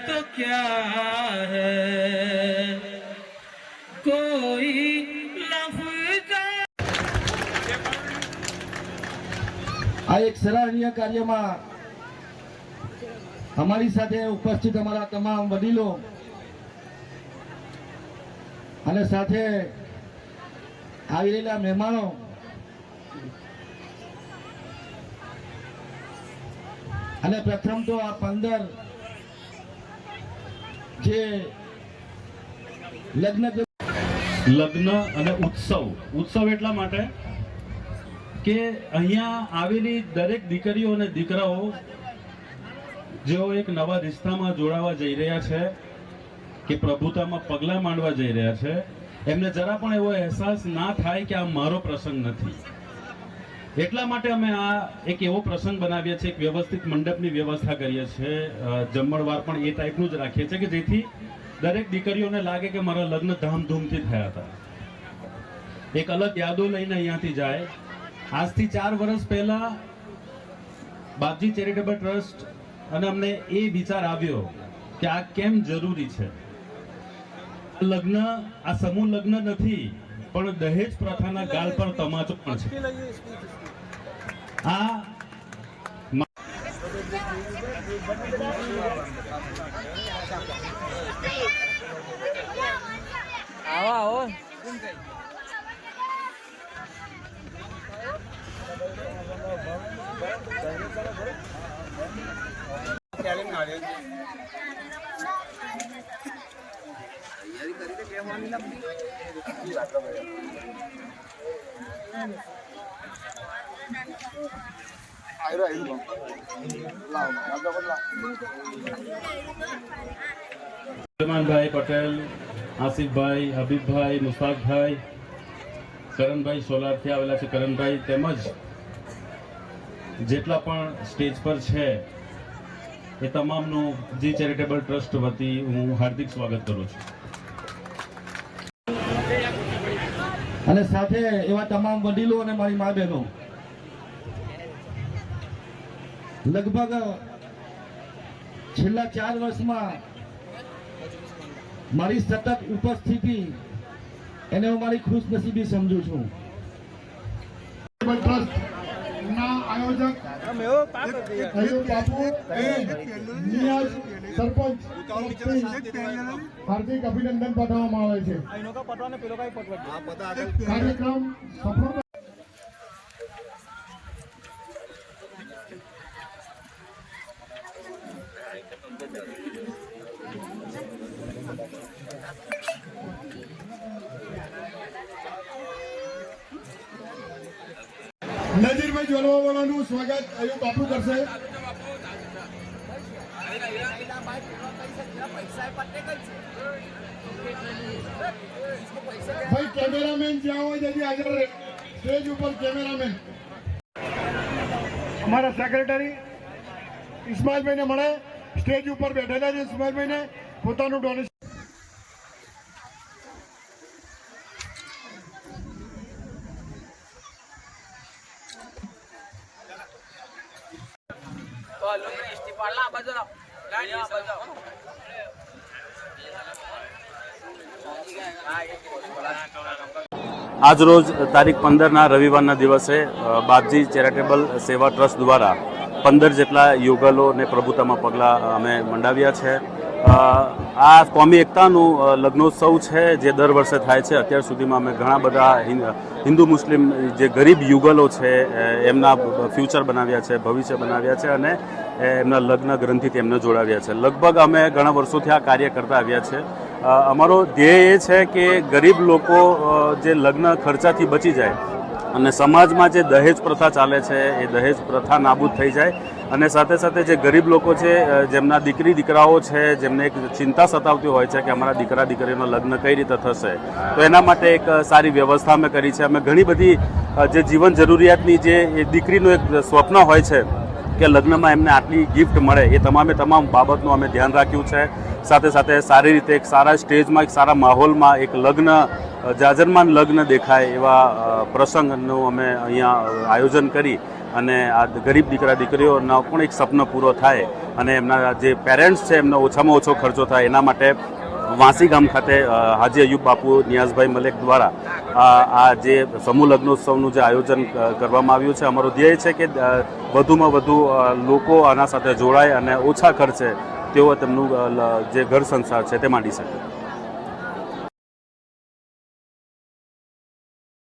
तो क्या है कोई लफ्ज આ એક સરાહનીય કાર્યમાં અમારી સાથે ઉપસ્થિત અમારા તમામ વડીલો અને સાથે આવી રહેલા મહેમાનો. અને પ્રથમ તો આ પંદર જે લગ્ન લગ્ન અને ઉત્સવ. ઉત્સવ એટલા માટે કે અહીંયા આવેલી દરેક દીકરીઓ અને દીકરાઓ જેઓ એક નવા રિશ્તામાં જોડાવા જઈ રહ્યા છે, કે પ્રભુતામાં પગલાં માંડવા જઈ રહ્યા છે એમને જરા પણ એવો અહેસાસ ના થાય કે આ મારો પ્રસંગ નથી. એટલા માટે અમે આ એક એવો પ્રસંગ બનાવીએ છીએ, એક વ્યવસ્થિત મંડપની વ્યવસ્થા કરીએ છીએ. જમણવાર પણ એ ટાઈપનું જ રાખીએ છીએ કે જેથી દરેક દીકરીઓને લાગે કે મારા લગ્ન ધામધૂમથી થયા હતા. એક અલગ યાદો લઈને અહીંયાથી જાય. આજથી ચાર વર્ષ પહેલા બાપજી ચેરિટેબલ ટ્રસ્ટ અને અમને એ વિચાર આવ્યો કે આ કેમ જરૂરી છે? લગ્ન આ સમૂહ લગ્ન નથી પણ દહેજ પ્રથાના ગાલ પર તમાચો પણ છે. આ સલમાનભાઈ પટેલ, આસિફભાઈ, હબીબભાઈ, મુસ્તાકભાઈ, કરણભાઈ સોલારથી આવેલા છે. કરણભાઈ તેમજ જેટલા પણ સ્ટેજ પર છે, એ તમામનું જી ચેરિટેબલ ટ્રસ્ટ વતી હું હાર્દિક સ્વાગત કરું છું. અને સાથે એવા તમામ વડીલો અને મારી મા બહેનો. લગભગ છેલ્લા ચાર વર્ષમાં મારી સતત ઉપસ્થિતિ એને હું મારી ખુશનસીબી સમજુ છું. ટ્રસ્ટના આયોજક સરપંચ હાર્દિક અભિનંદન પાઠવવામાં આવે છે. કાર્યક્રમ સફળ નજીરભાઈ જોલવાવાળાનું સ્વાગત. અયુબ બાપુ કરશે. ભાઈ, કેમેરામેન જ્યાં હોય ત્યાંથી હાજર સ્ટેજ ઉપર કેમેરામેન. અમારા સેક્રેટરી ઇસ્માઇલભાઈને મળે. સ્ટેજ ઉપર બેઠેલા છે ઇસ્માઇલભાઈને. પોતાનું ડોનેશન આજરોજ તારીખ પંદરના રવિવારના દિવસે બાપજી ચેરિટેબલ સેવા ટ્રસ્ટ દ્વારા પંદર જેટલા યુગલોને પ્રભુતામાં પગલાં અમે મંડાવ્યા છે. આ કોમી એકતાનું લગ્નોત્સવ છે, જે દર વર્ષે થાય છે. અત્યાર સુધીમાં અમે ઘણા બધા હિન્દ- મુસ્લિમ, જે ગરીબ યુગલો છે એમના ફ્યુચર બનાવ્યા છે, ભવિષ્ય બનાવ્યા છે અને એમના લગ્ન ગ્રંથિથી એમને જોડાવ્યા છે. લગભગ અમે ઘણા વર્ષોથી આ કાર્ય કરતા આવ્યા છે. અમારો ધ્યેય એ છે કે ગરીબ લોકો જે લગ્ન ખર્ચાથી બચી જાય અને સમાજમાં જે દહેજ પ્રથા ચાલે છે, એ દહેજ પ્રથા નાબૂદ થઈ જાય. અને સાથે સાથે જે ગરીબ લોકો છે જેમના દીકરી, દીકરાઓ છે, જેમને એક ચિંતા સતાવતી હોય છે કે અમારા દીકરા દીકરીનો લગ્ન કઈ રીતે થશે, તો એના માટે એક સારી વ્યવસ્થા અમે કરી છે. અમે ઘણી બધી જે જીવન જરૂરિયાતની જે દીકરીનું એક સ્વપ્ન હોય છે કે લગ્નમાં એમને આટલી ગિફ્ટ મળે, એ તમામે તમામ બાબતનું અમે ધ્યાન રાખ્યું છે. સાથે સાથે સારી રીતે એક સારા સ્ટેજમાં એક સારા માહોલમાં એક લગ્ન જાજરમાન લગ્ન દેખાય એવા પ્રસંગનું અમે અહીંયા આયોજન કરી અને આ ગરીબ દીકરા દીકરીઓનો પણ એક સપનો પૂરો થાય અને એમના જે પેરેન્ટ્સ છે એમનો ઓછામાં ઓછો ખર્ચો થાય એના માટે વાંસી ગામ ખાતે હાજી અયુબ બાપુ, નિયાઝભાઈ મલેક દ્વારા આ જે સમૂહ લગ્નોત્સવનું જે આયોજન કરવામાં આવ્યું છે, અમારો ધ્યેય છે કે વધુમાં વધુ લોકો આના સાથે જોડાય અને ઓછા ખર્ચે તેઓ તેમનું જે ઘર સંસાર છે તે માંડી શકે.